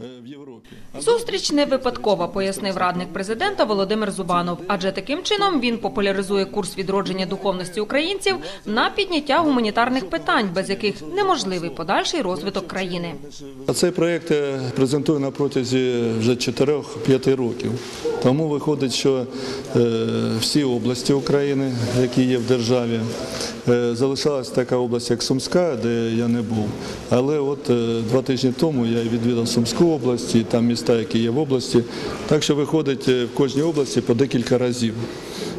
е, в Європі. Зустріч не випадкова, пояснив радник президента Володимир Зубанов. Адже таким чином він популяризує курс відродження духовності українців на підняття гуманітарних питань, без яких неможливий подальший розвиток країни. А цей проєкт я презентую на протязі вже 4-5 років. Тому виходить, що е, всі області України, які є в державі, е, залишалась така область, як Сумська, де я не був. Але от е, два тижні тому я відвідав Сумську область, там міста, які є в області. Так що виходить е, в кожній області по декілька разів.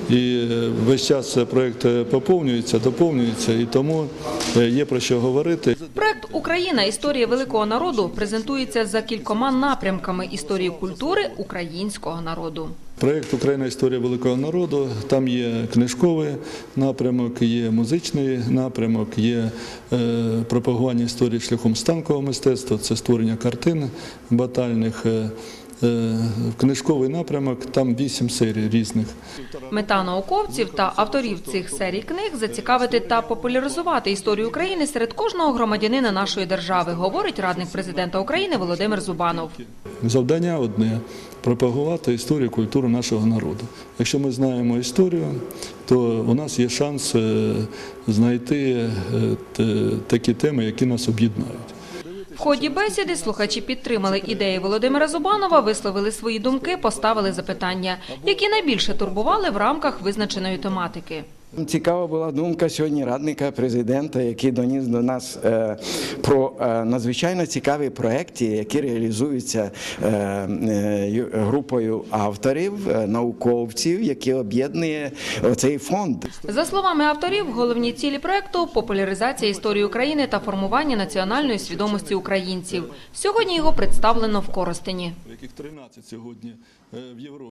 І весь час проєкт поповнюється, доповнюється, і тому є про що говорити. Проект Україна історія великого народу презентується за кількома напрямками історії культури українського народу. Проєкт Україна історія великого народу. Там є книжковий напрямок, є музичний напрямок, є е, пропагування історії шляхом станкового мистецтва, це створення картин батальних. Е, е, книжковий напрямок, там вісім серій різних. Мета науковців та авторів цих серій книг зацікавити та популяризувати історію України серед кожного громадянина нашої держави, говорить радник президента України Володимир Зубанов. Завдання одне пропагувати історію, культуру нашого народу. Якщо ми знаємо історію, то у нас є шанс е, знайти е, такі теми, які нас об'єднають. В ході бесіди слухачі підтримали ідеї Володимира Зубанова, висловили свої думки, поставили запитання, які найбільше турбували в рамках визначеної тематики. Цікава була думка сьогодні радника президента, який доніс до нас е, про е, надзвичайно цікаві проекти, які реалізуються е, е, групою авторів, е, науковців, які об'єднує цей фонд. За словами авторів, головні цілі проекту популяризація історії України та формування національної свідомості українців. Сьогодні його представлено в Коростені. яких 13 сьогодні в Європі.